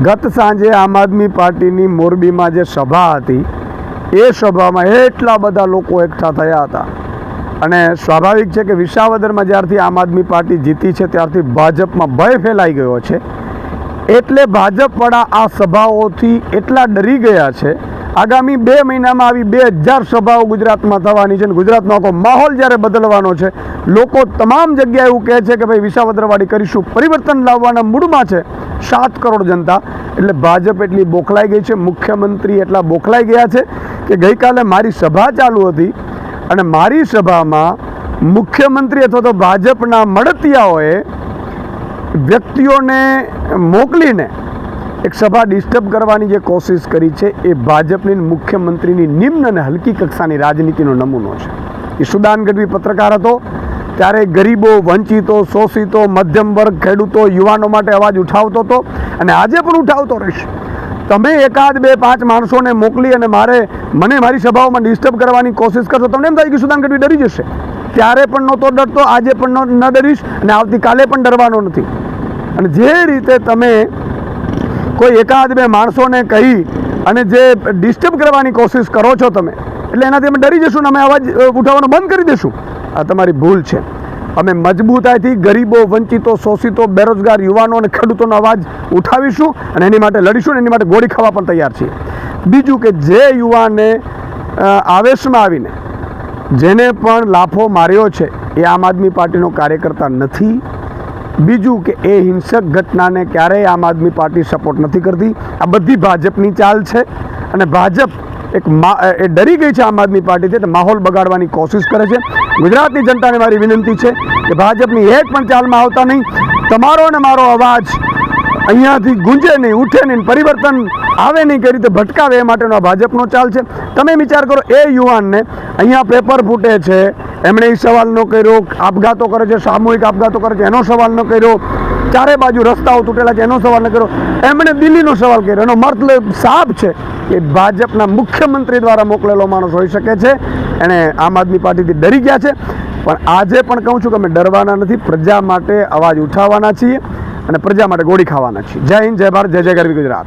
ગત સાંજે આમ આદમી પાર્ટીની મોરબીમાં જે સભા હતી, એ સભામાં એટલા બધા લોકો એકઠા થયા હતા. અને સ્વાભાવિક છે કે વિસાવદરમાં જ્યારથી આમ આદમી પાર્ટી જીતી છે, ત્યારથી ભાજપમાં ભય ફેલાઈ ગયો છે. એટલે ભાજપવાળા આ સભાઓથી એટલા ડરી ગયા છે. આગામી બે મહિનામાં આવી બે હજાર સભાઓ ગુજરાતમાં થવાની છે અને ગુજરાતનો આખો માહોલ જ્યારે બદલવાનો છે, લોકો તમામ જગ્યાએ એવું કહે છે કે ભાઈ વિસાવદરવાડી કરીશું, પરિવર્તન લાવવાના મૂડમાં છે. સાત કરોડ જનતા. એટલે ભાજપ એટલી બોખલાઈ ગઈ છે, મુખ્યમંત્રી એટલા બોખલાઈ ગયા છે કે ગઈકાલે મારી સભા ચાલુ હતી અને મારી સભામાં મુખ્યમંત્રી અથવા તો ભાજપના મળતિયાઓએ વ્યક્તિઓને મોકલીને એક સભા ડિસ્ટર્બ કરવાની જે કોશિશ કરી છે, એ ભાજપની મુખ્યમંત્રીની નિમ્ન અને હલકી કક્ષાની રાજનીતિનો નમૂનો છે. એ સુદાન ગઢવી પત્રકાર હતો ત્યારે ગરીબો, વંચિતો, શોષિતો, મધ્યમ વર્ગ, ખેડૂતો, યુવાનો માટે અવાજ ઉઠાવતો હતો અને આજે પણ ઉઠાવતો રહીશ. તમે એકાદ બે પાંચ માણસોને મોકલી અને મારે, મને મારી સભાઓમાં ડિસ્ટર્બ કરવાની કોશિશ કરશો, તમને એમ થાય કે સુદાન ગઢવી ડરી જશે. ત્યારે પણ નહોતો ડરતો, આજે પણ ન ડરીશ અને આવતીકાલે પણ ડરવાનો નથી. અને જે રીતે તમે કોઈ એકાદ બે માણસોને કહી અને જે ડિસ્ટર્બ કરવાની કોશિશ કરો છો તમે, એટલે એનાથી અમે ડરી જશું અને અમે અવાજ ઉઠાવવાનો બંધ કરી દઈશું આ તમારી ભૂલ છે. અમે મજબૂતાઈથી ગરીબો, વંચિતો, શોષિતો, બેરોજગાર યુવાનો અને ખેડૂતોનો અવાજ ઉઠાવીશું અને એની માટે લડીશું અને એની માટે ગોળી ખાવા પણ તૈયાર છીએ. બીજું કે જે યુવાને આવેશમાં આવીને જેને પણ લાફો માર્યો છે, એ આમ આદમી પાર્ટીનો કાર્યકર્તા નથી. બીજું કે એ હિંસક ઘટનાને ક્યારેય આમ આદમી પાર્ટી સપોર્ટ નથી કરતી. આ બધી ભાજપની ચાલ છે અને ભાજપ એક એ ડરી ગઈ છે આમ આદમી પાર્ટી છે તે માહોલ બગાડવાની કોશિશ કરે છે. ગુજરાતની જનતાને મારી વિનંતી છે કે ભાજપની એક પણ ચાલમાં આવતા નહીં. તમારો ને મારો અવાજ અહીંયાથી ગુંજે નહીં, ઉઠે નહીં પરિવર્તન આવે નહીં કઈ રીતે ભટકાવે એ માટેનો આ ભાજપનો ચાલ છે. તમે વિચાર કરો, એ યુવાનને અહીંયા પેપર ફૂટે છે, એમણે એ સવાલ ન કર્યો, આપઘાતો કરે છે, સામૂહિક આપઘાતો કરે છે, એનો સવાલ ન કર્યો, ચારે બાજુ રસ્તાઓ તૂટેલા છે, એનો સવાલ ન કર્યો. એમણે દિલ્હીનો સવાલ કર્યો, એનો મતલબ સાફ છે. કે ભાજપના મુખ્યમંત્રી દ્વારા મોકલેલો માણસ હોઈ શકે છે. એણે આમ આદમી પાર્ટીથી ડરી ગયા છે. પણ આજે પણ કહું છું કે અમે ડરવાના નથી. પ્રજા માટે અવાજ ઉઠાવવાના છીએ અને પ્રજા માટે ગોળી ખાવાના છીએ. જય હિન્દ, જય ભારત, જય જય ગરવી ગુજરાત.